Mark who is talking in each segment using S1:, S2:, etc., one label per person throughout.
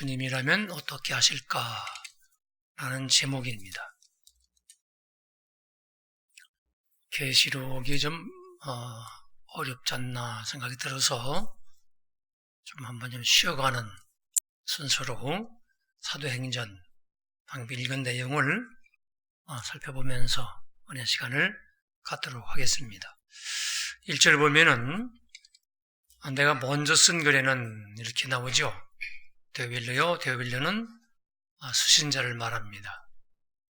S1: 주님이라면 어떻게 하실까? 라는 제목입니다. 계시록이 좀 어, 어렵지 않나 생각이 들어서 좀 한번 좀 쉬어가는 순서로 사도행전 방금 읽은 내용을 어, 살펴보면서 은혜 시간을 갖도록 하겠습니다. 1절 보면은 아, 내가 먼저 쓴 글에는 이렇게 나오죠. 데빌로요. 데빌로는 아, 수신자를 말합니다.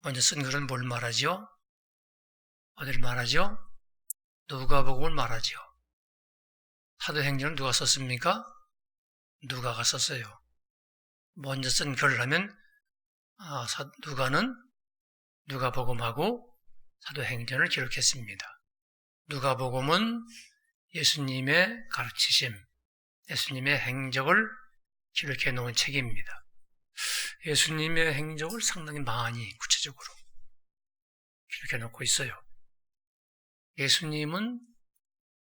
S1: 먼저 쓴 글은 뭘 말하죠? 어디를 말하죠? 누가복음을 말하죠. 사도행전은 누가 썼습니까? 누가가 썼어요. 먼저 쓴 글을 하면 아, 사, 누가는 누가복음하고 사도행전을 기록했습니다. 누가복음은 예수님의 가르치심, 예수님의 행적을 기록해 놓은 책입니다. 예수님의 행적을 상당히 많이 구체적으로 기록해 놓고 있어요. 예수님은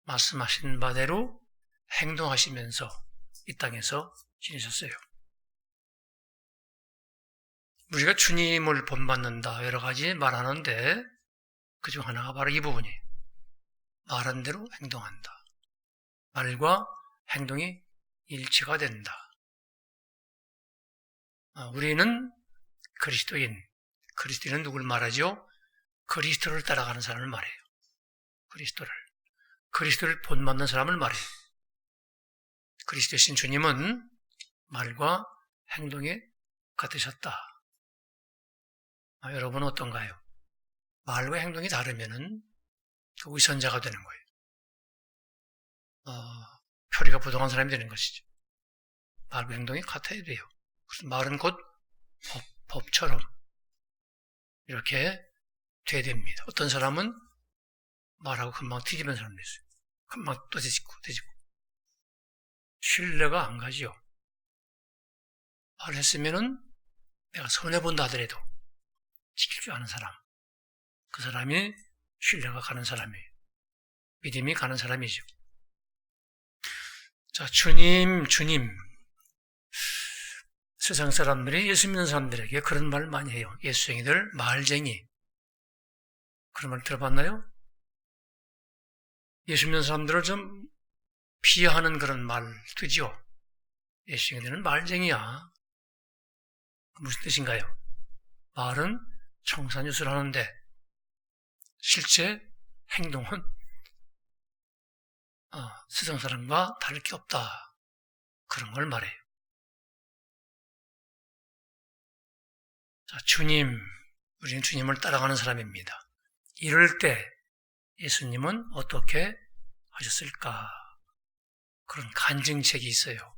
S1: 말씀하신 바대로 행동하시면서 이 땅에서 지내셨어요. 우리가 주님을 본받는다 여러 가지 말하는데 그 중 하나가 바로 이 부분이 말한 대로 행동한다. 말과 행동이 일치가 된다. 아, 우리는 그리스도인, 그리스도인은 누굴 말하죠? 그리스도를 따라가는 사람을 말해요. 그리스도를. 그리스도를 본받는 사람을 말해요. 그리스도신 주님은 말과 행동이 같으셨다. 아, 여러분은 어떤가요? 말과 행동이 다르면은 그 위선자가 되는 거예요. 어, 표리가 부동한 사람이 되는 것이죠. 말과 행동이 같아야 돼요. 말은 곧 법, 처럼 이렇게 돼야 됩니다. 어떤 사람은 말하고 금방 뒤집은 사람도 있어요. 금방 또 뒤집고, 뒤집고. 신뢰가 안 가지요. 말했으면은 내가 손해본다 하더라도 지킬 줄 아는 사람. 그 사람이 신뢰가 가는 사람이에요. 믿음이 가는 사람이죠. 자, 주님, 주님. 세상 사람들이 예수 믿는 사람들에게 그런 말을 많이 해요. 예수쟁이들, 말쟁이. 그런 말 들어봤나요? 예수 믿는 사람들을 좀 비하하는 그런 말 뜨지요. 예수쟁이들은 말쟁이야. 무슨 뜻인가요? 말은 청산유수를 하는데 실제 행동은 어, 세상 사람과 다를 게 없다. 그런 걸 말해요. 자, 주님, 우리는 주님을 따라가는 사람입니다. 이럴 때 예수님은 어떻게 하셨을까? 그런 간증책이 있어요.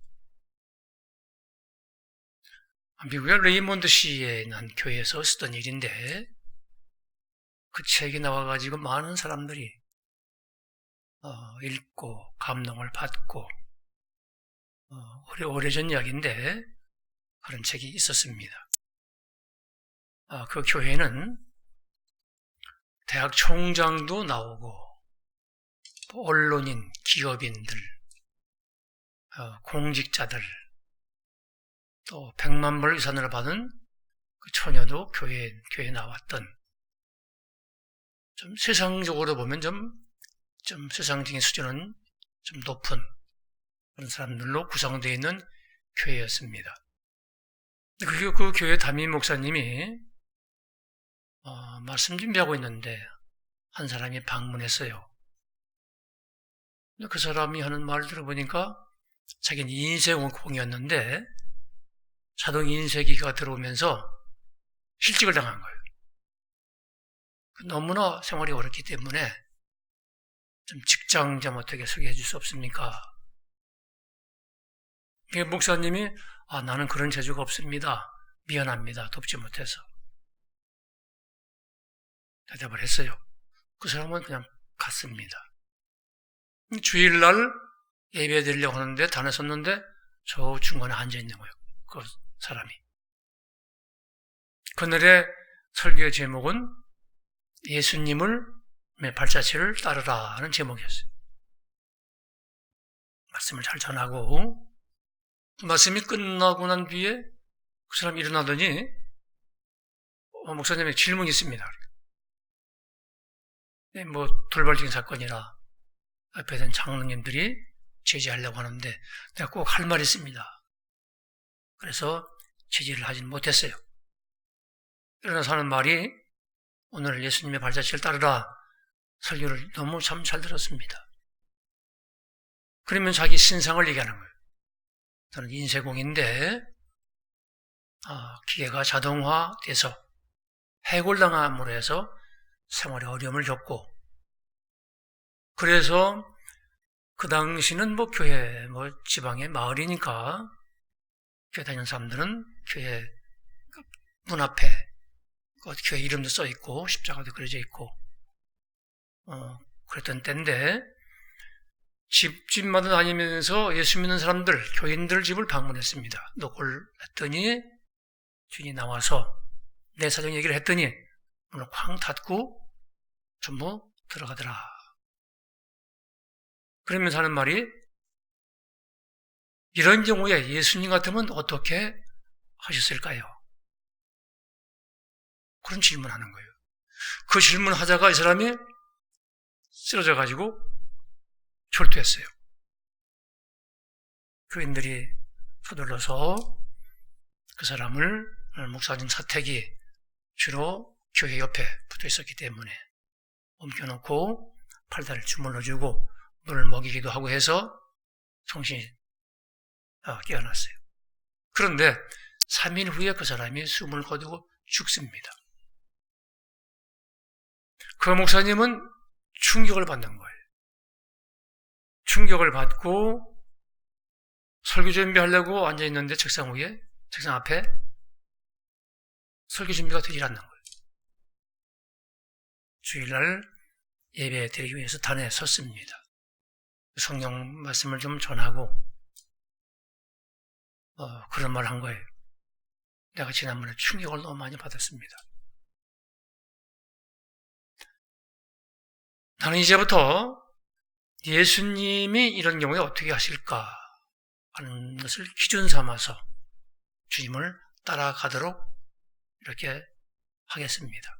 S1: 미국의 레이몬드 시의 난 교회에서 쓰던 일인데 그 책이 나와가지고 많은 사람들이 어, 읽고 감동을 받고 어, 오래, 오래전 이야기인데 그런 책이 있었습니다. 아, 그 교회는 대학 총장도 나오고 언론인, 기업인들, 어, 공직자들 또 백만 불 유산을 받은 그 처녀도 교회, 교회에 나왔던 좀 세상적으로 보면 좀, 좀 세상적인 수준은 좀 높은 그런 사람들로 구성되어 있는 교회였습니다. 그, 그 교회 담임 목사님이 어, 말씀 준비하고 있는데 한 사람이 방문했어요. 그 사람이 하는 말을 들어보니까 자기는 인쇄공이었는데 자동 인쇄기가 들어오면서 실직을 당한 거예요. 너무나 생활이 어렵기 때문에 좀 직장 좀 어떻게 소개해 줄 수 없습니까? 목사님이 아 나는 그런 재주가 없습니다. 미안합니다. 돕지 못해서 대답을 했어요. 그 사람은 그냥 갔습니다. 주일날 예배 드리려고 하는데 단에 섰는데 저 중간에 앉아 있는 거예요. 그 사람이. 그날의 설교의 제목은 예수님을 발자취를 따르라 하는 제목이었어요. 말씀을 잘 전하고 말씀이 끝나고 난 뒤에 그 사람이 일어나더니 어, 목사님의 질문이 있습니다. 네, 뭐 돌발적인 사건이라 앞에 된 장로님들이 제지하려고 하는데 내가 꼭 할 말이 있습니다. 그래서 제지를 하진 못했어요. 일어나서 하는 말이 오늘 예수님의 발자취를 따르라 설교를 너무 참 잘 들었습니다. 그러면 자기 신상을 얘기하는 거예요. 저는 인쇄공인데 아, 기계가 자동화돼서 해골당함으로 해서 생활에 어려움을 겪고 그래서 그 당시는 뭐 교회 뭐 지방의 마을이니까 교회 다니는 사람들은 교회 문 앞에 그 교회 이름도 써 있고 십자가도 그려져 있고 어, 그랬던 때인데 집집마다 다니면서 예수 믿는 사람들 교인들 집을 방문했습니다. 녹을 했더니 주인이 나와서 내 사정 얘기를 했더니 문을 쾅 닫고 전부 들어가더라. 그러면서 하는 말이 이런 경우에 예수님 같으면 어떻게 하셨을까요? 그런 질문하는 거예요. 그 질문 하다가 이 사람이 쓰러져 가지고 철퇴했어요. 교인들이 서둘러서 그 사람을 목사님 사택이 주로 교회 옆에 붙어 있었기 때문에 옮겨놓고 팔다리를 주물러주고 물을 먹이기도 하고 해서 정신이 어, 깨어났어요. 그런데 3일 후에 그 사람이 숨을 거두고 죽습니다. 그 목사님은 충격을 받는 거예요. 충격을 받고 설교 준비하려고 앉아 있는데 책상 위에, 책상 앞에 설교 준비가 되질 않는 거예요. 주일날 예배 드리기 위해서 단에 섰습니다. 성경 말씀을 좀 전하고 어, 그런 말 한 거예요. 내가 지난번에 충격을 너무 많이 받았습니다. 나는 이제부터 예수님이 이런 경우에 어떻게 하실까 하는 것을 기준 삼아서 주님을 따라가도록 이렇게 하겠습니다.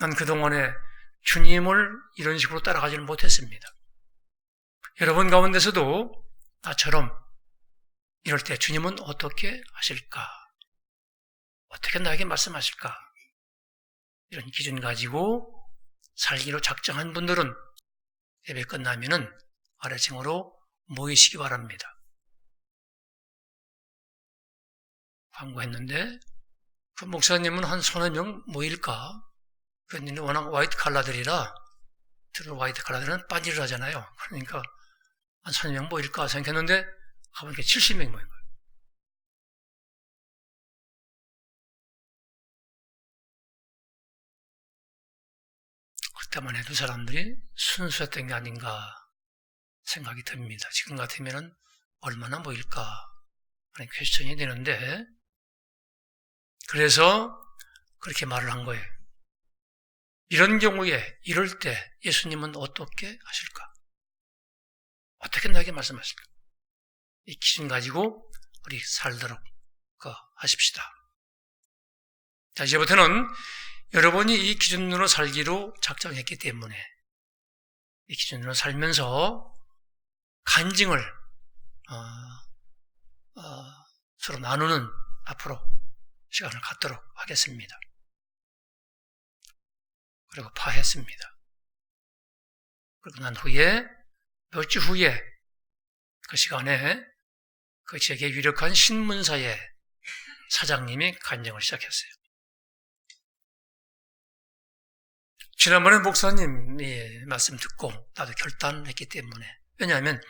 S1: 난 그동안에 주님을 이런 식으로 따라가지는 못했습니다. 여러분 가운데서도 나처럼 이럴 때 주님은 어떻게 하실까? 어떻게 나에게 말씀하실까? 이런 기준 가지고 살기로 작정한 분들은 예배 끝나면은 아래층으로 모이시기 바랍니다. 광고했는데 그 목사님은 한 서너 명 모일까? 그랬는데 워낙 화이트 칼라들이라 들어 화이트 칼라들은 빤지를 하잖아요. 그러니까 한 서너 명 모일까 생각했는데 가보니까 70명 모인 거예요. 그때만 해도 사람들이 순수했던 게 아닌가 생각이 듭니다. 지금 같으면 얼마나 모일까 하는 퀘스천이 되는데 그래서 그렇게 말을 한 거예요. 이런 경우에 이럴 때 예수님은 어떻게 하실까? 어떻게 나에게 말씀하실까? 이 기준 가지고 우리 살도록 그 하십시다. 자, 이제부터는 여러분이 이 기준으로 살기로 작정했기 때문에 이 기준으로 살면서 간증을 어, 어, 서로 나누는 앞으로 시간을 갖도록 하겠습니다. 그리고 파했습니다. 그리고 난 후에 몇 주 후에 그 시간에 그 제게 유력한 신문사의 사장님이 간증을 시작했어요. 지난번에 목사님이 말씀 듣고 나도 결단했기 때문에 왜냐하면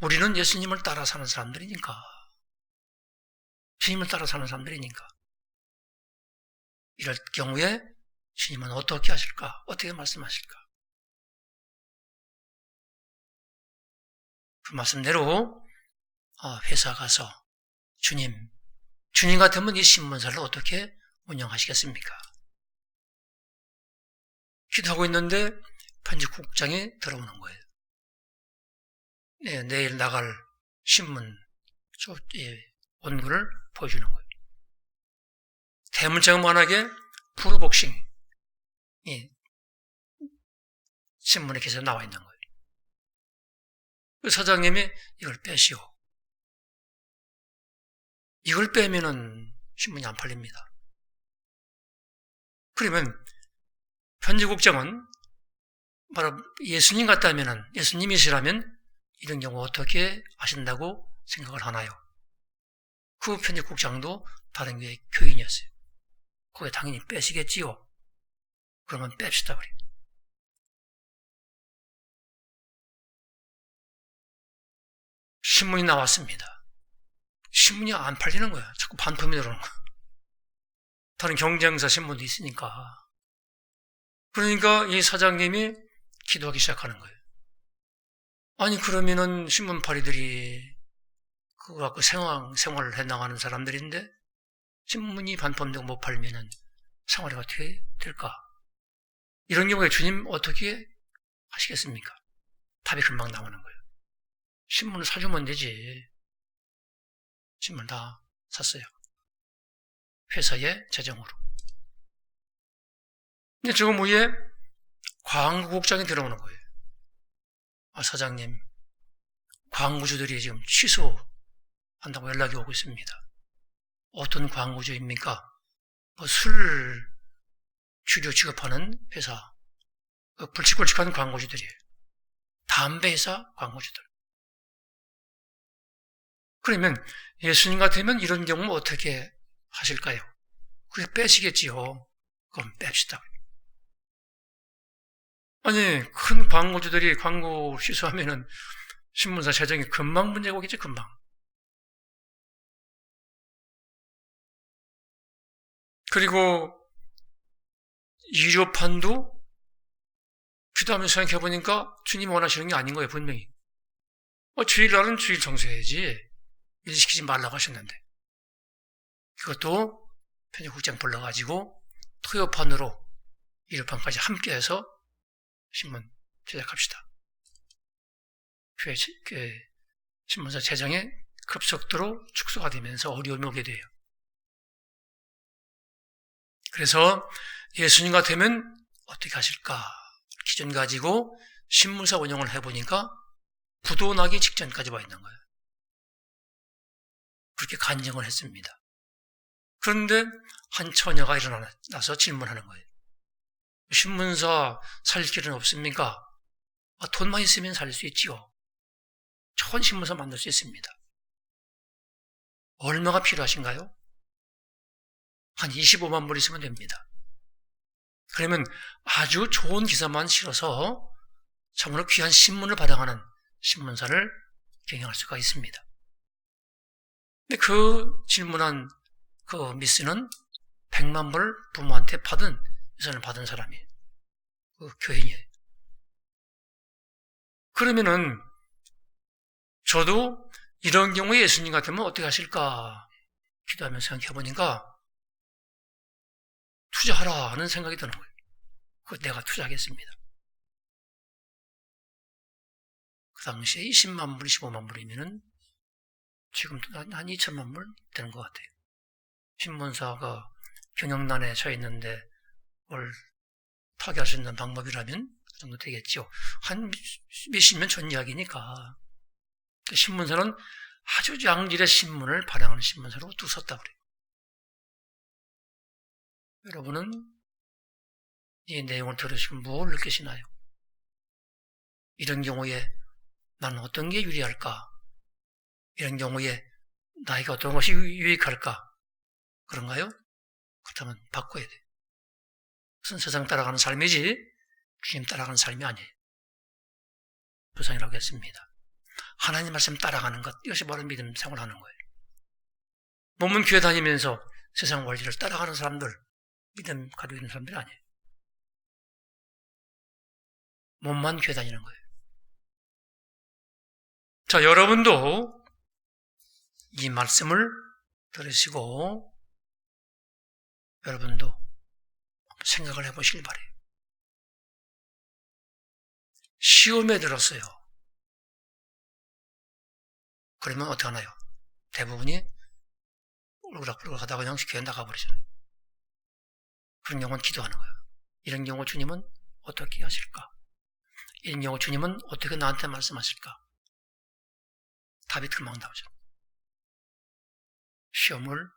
S1: 우리는 예수님을 따라 사는 사람들이니까 주님을 따라 사는 사람들이니까 이럴 경우에 주님은 어떻게 하실까? 어떻게 말씀하실까? 그 말씀대로 어, 회사 가서 주님, 주님 같으면 이 신문사를 어떻게 운영하시겠습니까? 기도하고 있는데 편집국장이 들어오는 거예요. 네, 내일 나갈 신문 저, 예, 원고를 보여주는 거예요. 대문짝은 만하게 프로복싱, 이 신문에 기사 나와 있는 거예요. 그 사장님이 이걸 빼시오. 이걸 빼면은 신문이 안 팔립니다. 그러면 편집국장은 바로 예수님 같다면은 예수님이시라면 이런 경우 어떻게 하신다고 생각을 하나요? 그 편집국장도 다른 교회 교인이었어요. 그게 당연히 빼시겠지요. 그러면 뺍시다 그래. 신문이 나왔습니다. 신문이 안 팔리는 거야. 자꾸 반품이 들어오는 거야. 다른 경쟁사 신문도 있으니까. 그러니까 이 사장님이 기도하기 시작하는 거예요. 아니, 그러면은 신문파리들이 그거 갖고 생활, 생활을 해 나가는 사람들인데 신문이 반품되고 못 팔면은 생활이 어떻게 될까? 이런 경우에 주님 어떻게 하시겠습니까? 답이 금방 나오는 거예요. 신문을 사주면 되지. 신문 다 샀어요. 회사의 재정으로. 근데 지금 위에 광고국장이 들어오는 거예요. 아, 사장님, 광고주들이 지금 취소한다고 연락이 오고 있습니다. 어떤 광고주입니까? 뭐 술 주류 취급하는 회사, 그 불치골칙한 광고주들이에요. 담배 회사 광고주들. 그러면 예수님 같으면 이런 경우 어떻게 하실까요? 그게 빼시겠지요. 그럼 뺍시다. 아니, 큰 광고주들이 광고 취소하면은 신문사 재정이 금방 문제가 오겠지, 금방. 그리고 유료판도 기도하면서 생각해보니까 주님 원하시는 게 아닌 거예요, 분명히. 어, 주일날은 주일 청소해야지. 일 시키지 말라고 하셨는데. 그것도 편집국장 불러가지고 토요판으로 일요판까지 함께 해서 신문 제작합시다. 그, 그 신문사 재정에 급속도로 축소가 되면서 어려움이 오게 돼요. 그래서 예수님 같으면 어떻게 하실까? 기준 가지고 신문사 운영을 해보니까 부도 나기 직전까지 와 있는 거예요. 그렇게 간증을 했습니다. 그런데 한 처녀가 일어나서 질문하는 거예요. 신문사 살 길은 없습니까? 아, 돈만 있으면 살 수 있지요. 좋은 신문사 만들 수 있습니다. 얼마가 필요하신가요? 한 25만 불 있으면 됩니다. 그러면 아주 좋은 기사만 실어서 참으로 귀한 신문을 발행하는 신문사를 경영할 수가 있습니다. 근데 그 질문한 그 미스는 100만 불 부모한테 받은 유산을 받은 사람이에요. 그 교인이에요. 그러면은 저도 이런 경우에 예수님 같으면 어떻게 하실까 기도하면서 생각해 보니까 투자하라 하는 생각이 드는 거예요. 그 내가 투자하겠습니다. 그 당시에 20만 불, 25만 불이면은 지금 한 2천만 불 되는 것 같아요. 신문사가 경영난에 처해 있는데 뭘 타개할 수 있는 방법이라면 그 정도 되겠죠. 한 몇십 년 전 이야기니까. 그 신문사는 아주 양질의 신문을 발행하는 신문사로 두었다 그래요. 여러분은 이 내용을 들으시면 뭘 느끼시나요? 이런 경우에 나는 어떤 게 유리할까? 이런 경우에 나에게 어떤 것이 유익할까? 그런가요? 그렇다면 바꿔야 돼. 무슨 세상 따라가는 삶이지 주님 따라가는 삶이 아니에요. 부상이라고 했습니다. 하나님 말씀 따라가는 것 이것이 바로 믿음 생활하는 거예요. 몸은 교회 다니면서 세상 원리를 따라가는 사람들 믿음 가지고 있는 사람들이 아니에요. 몸만 교회 다니는 거예요. 자, 여러분도 이 말씀을 들으시고 여러분도 생각을 해보시길 바래요. 시험에 들었어요. 그러면 어떡하나요? 대부분이 울그락불그락 하다가 그냥 교회 나가버리잖아요. 그런 경우는 기도하는 거예요. 이런 경우 주님은 어떻게 하실까? 이런 경우 주님은 어떻게 나한테 말씀하실까? 답이 들망나오죠. 시험을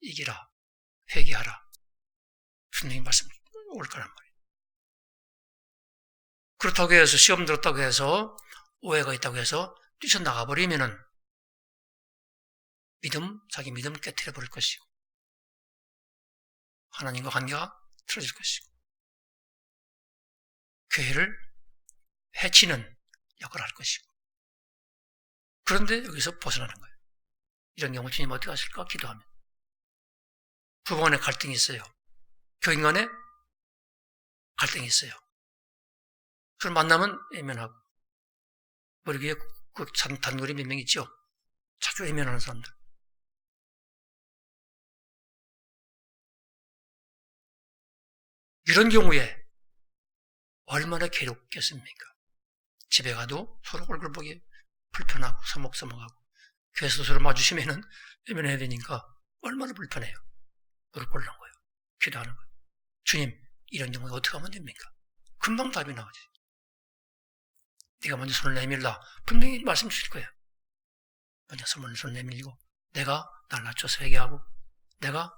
S1: 이기라, 회개하라. 분명히 말씀 올 거란 말이에요. 그렇다고 해서 시험 들었다고 해서 오해가 있다고 해서 뛰쳐나가 버리면은 믿음, 자기 믿음 깨뜨려 버릴 것이고 하나님과 관계가 틀어질 것이고 교회를 해치는 역할을 할 것이고 그런데 여기서 벗어나는 거예요. 이런 경우 주님 어떻게 하실까? 기도하면. 부부 간에 갈등이 있어요. 교인 간에 갈등이 있어요. 그걸 만나면 애면하고. 우리 교회 그 단골이 몇 명 있죠? 자주 애면하는 사람들. 이런 경우에 얼마나 괴롭겠습니까? 집에 가도 서로 얼굴 보기 불편하고 서먹서먹하고 교회에서 서로 마주치면은 외면해야 되니까 얼마나 불편해요. 무릎 꿇는 거예요. 기도하는 거예요. 주님, 이런 경우에 어떻게 하면 됩니까? 금방 답이 나오지. 네가 먼저 손을 내밀라. 분명히 말씀 주실 거예요. 먼저 손을 손 내밀고 내가 날 낮춰서 회개하고 내가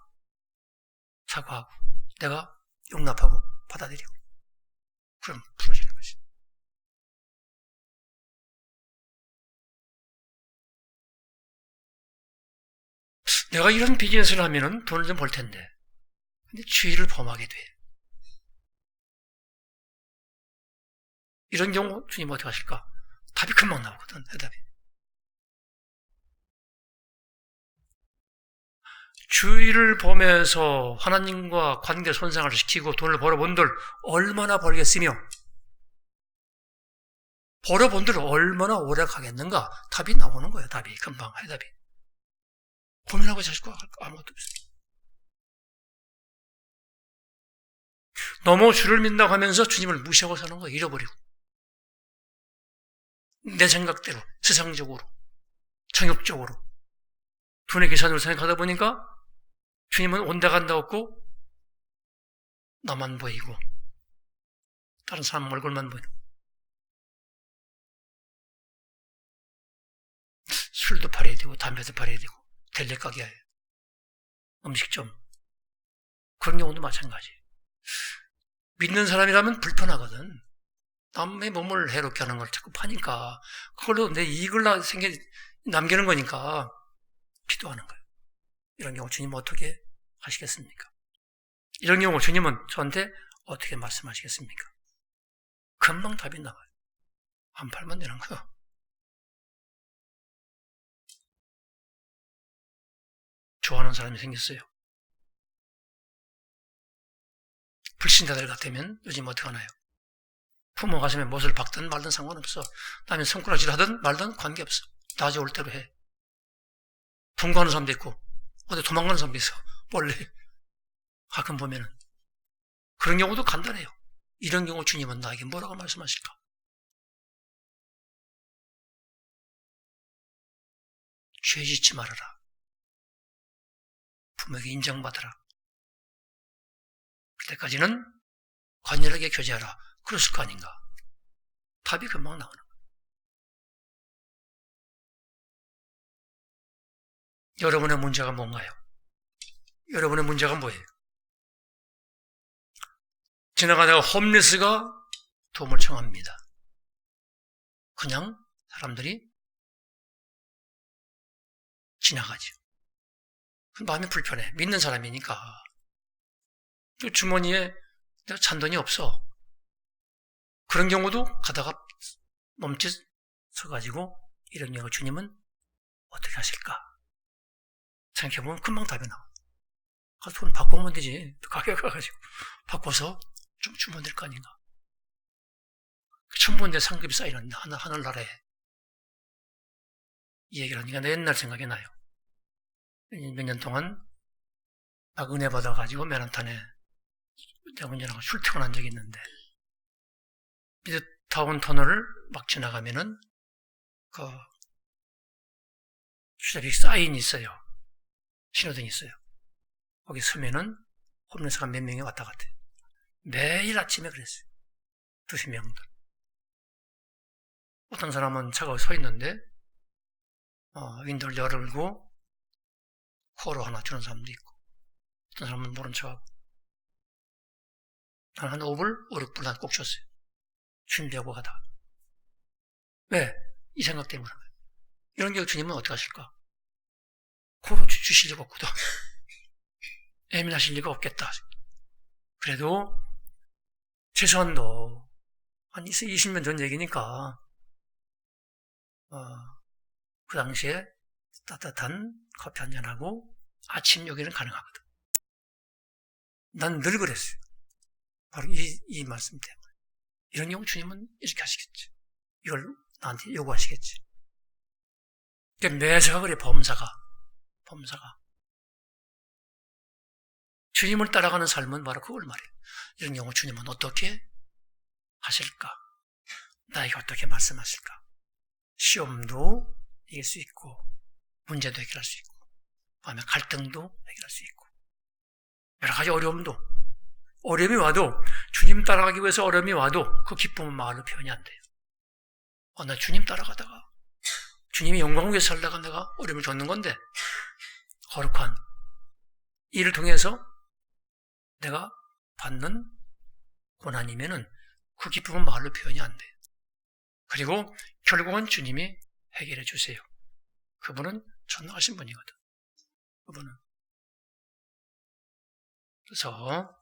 S1: 사과하고 내가 용납하고 받아들이고 그럼 풀어지는 거지. 내가 이런 비즈니스를 하면은 돈을 좀 벌 텐데. 근데 주의를 범하게 돼. 이런 경우 주님 어떻게 하실까? 답이 금방 나오거든, 대답이. 주의를 보면서 하나님과 관계 손상을 시키고 돈을 벌어본들 얼마나 벌겠으며 벌어본들 얼마나 오래 가겠는가? 답이 나오는 거예요 답이. 금방 해답이. 고민하고 자실 거 아무것도 없습니다. 너무 주를 믿는다고 하면서 주님을 무시하고 사는 거 잃어버리고 내 생각대로 세상적으로 정욕적으로 돈의 계산으로 생각하다 보니까 주님은 온다 간다 없고 나만 보이고 다른 사람 얼굴만 보이고 술도 팔아야 되고 담배도 팔아야 되고 델레 가게 음식점. 그런 경우도 마찬가지. 믿는 사람이라면 불편하거든. 남의 몸을 해롭게 하는 걸 자꾸 파니까 그걸로 내 이익을 생겨 남기는 거니까 기도하는 거예요 이런 경우 주님 어떻게 하시겠습니까? 이런 경우 주님은 저한테 어떻게 말씀하시겠습니까? 금방 답이 나와요. 안 팔면 되는 거요. 좋아하는 사람이 생겼어요. 불신자들 같으면 요즘 어떻게 하나요? 부모 가슴에 못을 박든 말든 상관없어. 다음에 손가락질 하든 말든 관계없어. 낮에 올 대로 해. 분가하는 사람도 있고 어디 도망가는 사람도 있어. 원래 가끔 보면은 그런 경우도 간단해요. 이런 경우 주님은 나에게 뭐라고 말씀하실까? 죄 짓지 말아라. 부모에게 인정받아라. 그때까지는 관열하게 교제하라. 그랬을 거 아닌가? 답이 금방 나오는 거예요. 여러분의 문제가 뭔가요? 여러분의 문제가 뭐예요? 지나가다가 홈리스가 도움을 청합니다. 그냥 사람들이 지나가죠. 마음이 불편해. 믿는 사람이니까. 주머니에 내가 잔 돈이 없어. 그런 경우도 가다가 멈칫 서가지고 이런 경우 주님은 어떻게 하실까? 생각해보면 금방 답이 나와. 가서 돈 바꾸면 되지. 가게 가가지고 바꿔서 좀 주면 될 거 아닌가. 천번째 상급이 쌓이는 하늘, 하늘나라에 이 얘기를 하니까 내 옛날 생각이 나요. 몇 년 동안 막 은혜 받아가지고 맨하탄에 내가 운전하고 출퇴근한 적이 있는데 미드타운 터널을 막 지나가면은 그 주차비 사인이 있어요. 신호등이 있어요. 거기 서면은 홈레스가 몇 명이 왔다 해요. 매일 아침에 그랬어요. 두세 명들. 어떤 사람은 차가 서 있는데, 어, 윈도를 열고, 코로 하나 주는 사람도 있고, 어떤 사람은 모른 척하고. 나는 한 5불, 5, 6불 난꼭 줬어요. 준비하고 가다. 왜? 이 생각 때문에. 이런 경우 주님은 어떻게 하실까? 코로 주, 주실 리가 없거든. 예민하실 리가 없겠다. 그래도, 최소한도, 한 20년 전 얘기니까, 어, 그 당시에 따뜻한 커피 한 잔하고 아침 요기는 가능하거든. 난 늘 그랬어요. 바로 이, 이 말씀 때문에. 이런 경우 주님은 이렇게 하시겠지. 이걸 나한테 요구하시겠지. 그러니까 매사가 그래, 범사가. 범사가. 주님을 따라가는 삶은 바로 그걸 말해요. 이런 경우 주님은 어떻게 하실까? 나에게 어떻게 말씀하실까? 시험도 이길 수 있고, 문제도 해결할 수 있고, 다음에 갈등도 해결할 수 있고, 여러 가지 어려움도, 어려움이 와도, 주님 따라가기 위해서 어려움이 와도 그 기쁨은 말로 표현이 안 돼요. 어, 나 주님 따라가다가, 주님이 영광 위에 살다가 내가 어려움을 줬는 건데, 거룩한 이를 통해서 내가 받는 고난이면은 그 기쁨은 말로 표현이 안 돼요. 그리고 결국은 주님이 해결해 주세요. 그분은 전능하신 분이거든. 그분은. 그래서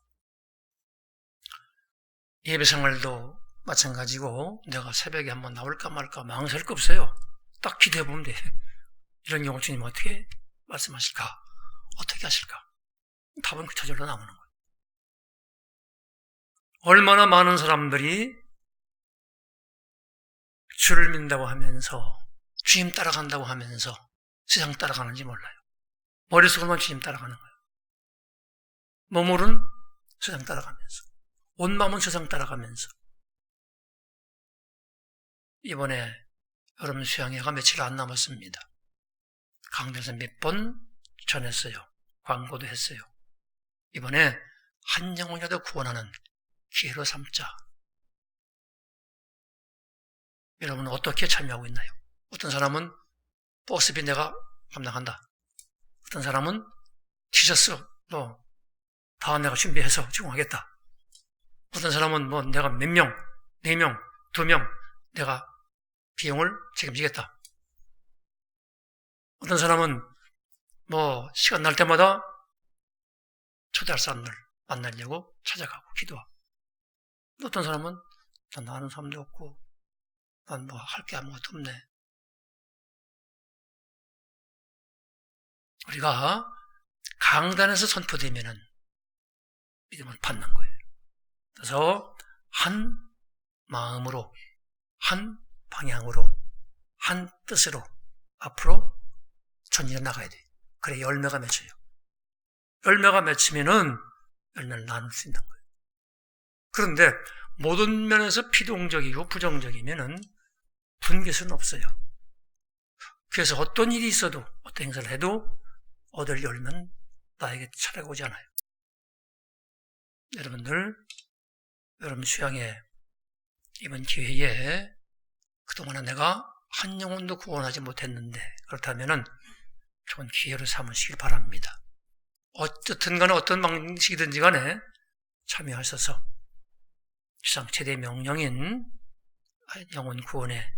S1: 예배 생활도 마찬가지고 내가 새벽에 한번 나올까 말까 망설일 거 없어요. 딱 기대해 보면 돼. 이런 경우 주님 어떻게 말씀하실까? 어떻게 하실까? 답은 그 저절로 나오는 거예요. 얼마나 많은 사람들이 주를 믿는다고 하면서 주님 따라간다고 하면서 세상 따라가는지 몰라요. 머릿속으로만 주님 따라가는 거예요. 몸으로는 세상 따라가면서 온 마음은 세상 따라가면서 이번에 여러분 수양회가 며칠 안 남았습니다. 강대에서 몇 번 전했어요. 광고도 했어요. 이번에 한 영혼이라도 구원하는 기회로 삼자. 여러분은 어떻게 참여하고 있나요? 어떤 사람은 버스비 내가 감당한다. 어떤 사람은 티셔츠 뭐다 내가 준비해서 제공하겠다. 어떤 사람은 뭐 내가 몇 명, 네 명, 두 명 내가 비용을 책임지겠다. 어떤 사람은 뭐 시간 날 때마다 초대할 사람들 만나려고 찾아가고 기도하고 어떤 사람은 난 아는 사람도 없고 난 뭐 할 게 아무것도 없네. 우리가 강단에서 선포되면은 믿음을 받는 거예요. 그래서 한 마음으로, 한 방향으로, 한 뜻으로 앞으로 전진해 나가야 돼요. 그래 열매가 맺혀요. 열매가 맺히면은 열매를 나눌 수 있는 거예요. 그런데 모든 면에서 피동적이고 부정적이면은 분깃은 없어요. 그래서 어떤 일이 있어도 어떤 행사를 해도 얻을 열면 나에게 차례가 오지 않아요. 여러분들, 여러분 수양에 이번 기회에 그동안에 내가 한 영혼도 구원하지 못했는데 그렇다면은 좋은 기회로 삼으시길 바랍니다. 어쨌든 간에 어떤 방식이든지 간에 참여하셔서 지상 최대 명령인 영혼 구원에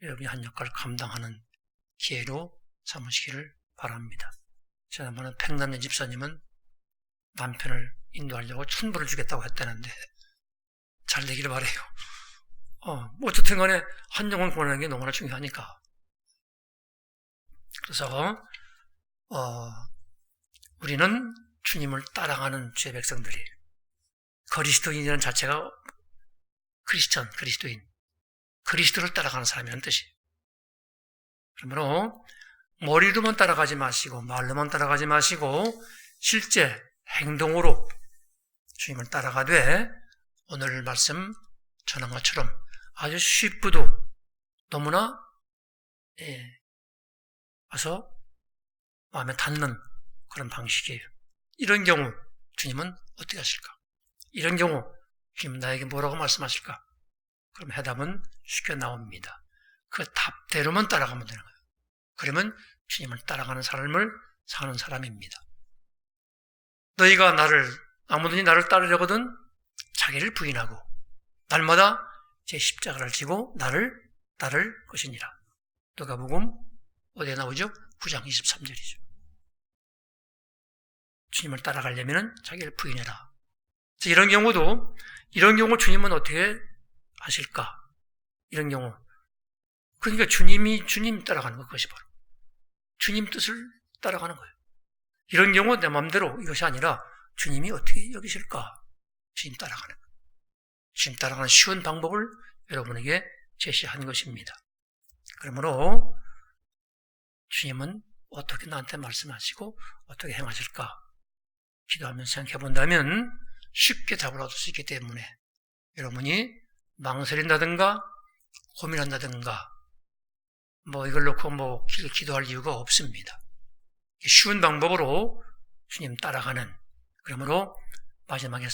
S1: 여러분이 한 역할을 감당하는 기회로 삼으시기를 바랍니다. 지난번에 팽남의 집사님은 남편을 인도하려고 천불을 주겠다고 했다는데 잘 되기를 바래요. 어, 뭐 어쨌든 간에 한 영혼 구원하는 게 너무나 중요하니까. 그래서 어, 우리는 주님을 따라가는 죄 백성들이 그리스도인이라는 자체가 크리스천, 그리스도인, 그리스도를 따라가는 사람이라는 뜻이에요. 그러므로 머리로만 따라가지 마시고 말로만 따라가지 마시고 실제 행동으로 주님을 따라가되 오늘 말씀 전한 것처럼 아주 쉽고도 너무나 예, 와서 마음에 닿는 그런 방식이에요. 이런 경우 주님은 어떻게 하실까? 이런 경우 주님 나에게 뭐라고 말씀하실까? 그럼 해답은 쉽게 나옵니다. 그 답대로만 따라가면 되는 거예요. 그러면 주님을 따라가는 삶을 사는 사람입니다. 너희가 나를 아무든지 나를 따르려거든 자기를 부인하고 날마다 제 십자가를 지고 나를 따를 것이니라. 누가복음 어디에 나오죠? 9장 23절이죠. 주님을 따라가려면 자기를 부인해라. 이런 경우도 이런 경우 주님은 어떻게 하실까? 이런 경우 그러니까 주님이 주님 따라가는 것 그것이 바로 주님 뜻을 따라가는 거예요. 이런 경우 내 마음대로 이것이 아니라 주님이 어떻게 여기실까? 주님 따라가는 거예요. 주님 따라가는 쉬운 방법을 여러분에게 제시한 것입니다. 그러므로 주님은 어떻게 나한테 말씀하시고 어떻게 행하실까? 기도하면서 생각해 본다면 쉽게 답을 얻을 수 있기 때문에 여러분이 망설인다든가 고민한다든가 뭐 이걸 놓고 뭐 기도할 이유가 없습니다. 쉬운 방법으로 주님 따라가는 그러므로 마지막에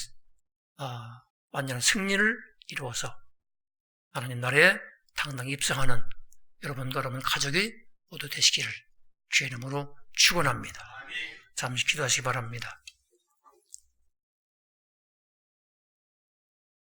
S1: 아, 완전한 승리를 이루어서 하나님 나라에 당당히 입성하는 여러분과 여러분 가족이 모두 되시기를 주의 이름으로 축원합니다. 잠시 기도하시기 바랍니다.